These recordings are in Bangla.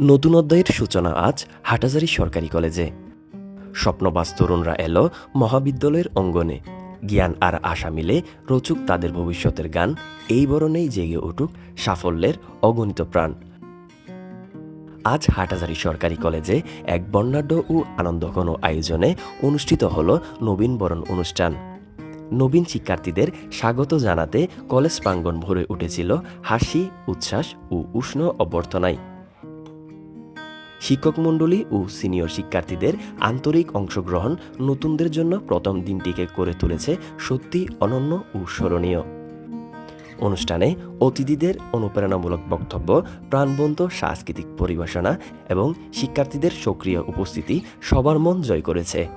নতুন অধ্যায়ের সূচনা আজ হাটাজারি সরকারি কলেজে। স্বপ্নবাস তরুণরা এলো মহাবিদ্যালয়ের অঙ্গনে। জ্ঞান আর আশা মিলে রচুক তাদের ভবিষ্যতের গান, এই বরণেই জেগে উঠুক সাফল্যের অগণিত প্রাণ। আজ হাটাজারি সরকারি কলেজে এক বর্ণাঢ্য ও আনন্দঘন আয়োজনে অনুষ্ঠিত হল নবীন বরণ অনুষ্ঠান। নবীন শিক্ষার্থীদের স্বাগত জানাতে কলেজ প্রাঙ্গণ ভরে উঠেছিল হাসি, উচ্ছ্বাস ও উষ্ণ অভ্যর্থনায়। শিক্ষক মণ্ডলী ও সিনিয়র শিক্ষার্থীদের আন্তরিক অংশগ্রহণ নতুনদের জন্য প্রথম দিনটিকে করে তুলেছে সত্যি অনন্য ও স্মরণীয়। অনুষ্ঠানে অতিথিদের অনুপ্রেরণামূলক বক্তব্য, প্রাণবন্ত সাংস্কৃতিক পরিবেশনা এবং শিক্ষার্থীদের সক্রিয় উপস্থিতি সবার মন জয় করেছে।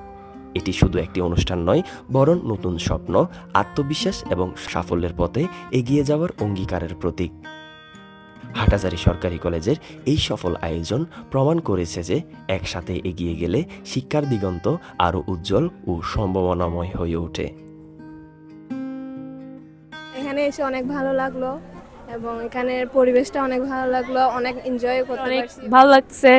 এটি শুধু একটি অনুষ্ঠান নয়, বরং নতুন স্বপ্ন, আত্মবিশ্বাস এবং সাফল্যের পথে এগিয়ে যাওয়ার অঙ্গীকারের প্রতীক। হাটাজারি সরকারি কলেজের এই সফল আয়োজন প্রমাণ করেছে যে একসাথে এগিয়ে গেলে শিক্ষার দিগন্ত আরও উজ্জ্বল ও সম্ভাবনাময় হয়ে ওঠে। এখানে এসে অনেক ভালো লাগল এবং এখানের পরিবেশটা অনেক ভালো লাগল অনেক এনজয় করতে অনেক ভালো লাগছে।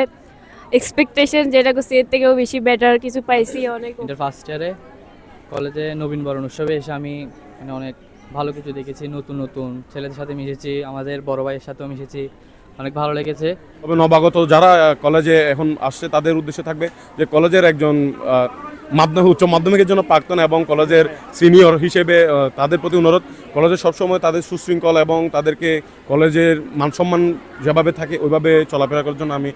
এক্সপেকটেশন যেটা করছি এর থেকেও বেশি বেটার কিছু পাইছি অনেক। ফার্স্ট ইয়ারে কলেজে নবীন বরণ উৎসবে এসে আমি মানে অনেক ভালো কিছু দেখেছি নতুন নতুন। ছেলেদের সাথে মিশেছি আমাদের বড় ভাইয়ের সাথেও মিশেছি। অনেক ভালো লেগেছে। তবে নবাগত যারা কলেজে এখন আসছে তাদের উদ্দেশ্যে থাকবে যে কলেজের একজন মাধ্যমিক উচ্চ মাধ্যমিকের জন্য প্রাক্তন এবং কলেজের সিনিয়র হিসেবে তাদের প্রতি অনুরোধ। কলেজে সবসময় তাদের সুশৃঙ্খল এবং তাদেরকে কলেজের মানসম্মান যেভাবে থাকে ওইভাবে চলাফেরা করার জন্য আমি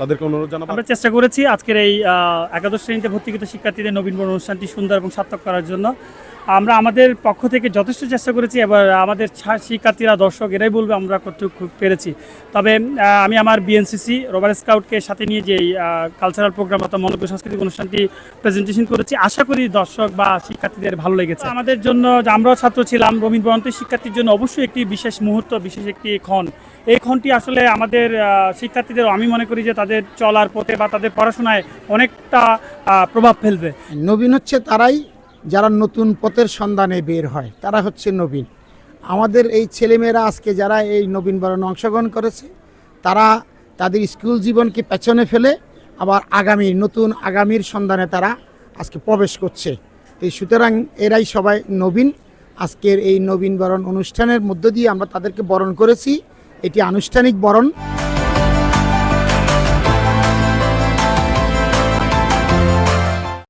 তাদেরকে অনুরোধ জানাব। আমরা চেষ্টা করেছি আজকের এই একাদশ শ্রেণীতে ভর্তিকৃত শিক্ষার্থীদের নবীন বরণ অনুষ্ঠানটি সুন্দর এবং সার্থক করার জন্য। আমরা আমাদের পক্ষ থেকে যথেষ্ট চেষ্টা করেছি, এবার আমাদের শিক্ষার্থীরা, দর্শক এরাই বলবে আমরা কতটুকু পেরেছি। তবে আমি আমার বিএনসিসি রোবার স্কাউটকে সাথে নিয়ে যে কালচারাল প্রোগ্রাম অর্থাৎ মনোজ্ঞ সাংস্কৃতিক অনুষ্ঠানটি প্রেজেন্টেশন করেছি, আশা করি দর্শক বা শিক্ষার্থীদের ভালো লেগেছে। আমাদের জন্য, আমরাও ছাত্র ছিলাম, রবীন্দ্র বরন্ত শিক্ষার্থীর জন্য অবশ্যই একটি বিশেষ মুহূর্ত, বিশেষ একটি ক্ষণ। এই ক্ষণটি আসলে আমাদের শিক্ষার্থীদের আমি মনে করি যে তাদের চলার পথে বা তাদের পড়াশোনায় অনেকটা প্রভাব ফেলবে। নবীন হচ্ছে তারাই যারা নতুন পথের সন্ধানে বের হয়, তারা হচ্ছে নবীন। আমাদের এই ছেলেমেয়েরা আজকে যারা এই নবীন বরণে অংশগ্রহণ করেছে, তারা তাদের স্কুল জীবনকে পেছনে ফেলে আবার আগামী, নতুন আগামীর সন্ধানে তারা আজকে প্রবেশ করছে। তো এই সুতরাং এরাই সবাই নবীন। আজকের এই নবীন বরণ অনুষ্ঠানের মধ্য দিয়ে আমরা তাদেরকে বরণ করেছি। এটি আনুষ্ঠানিক বরণ।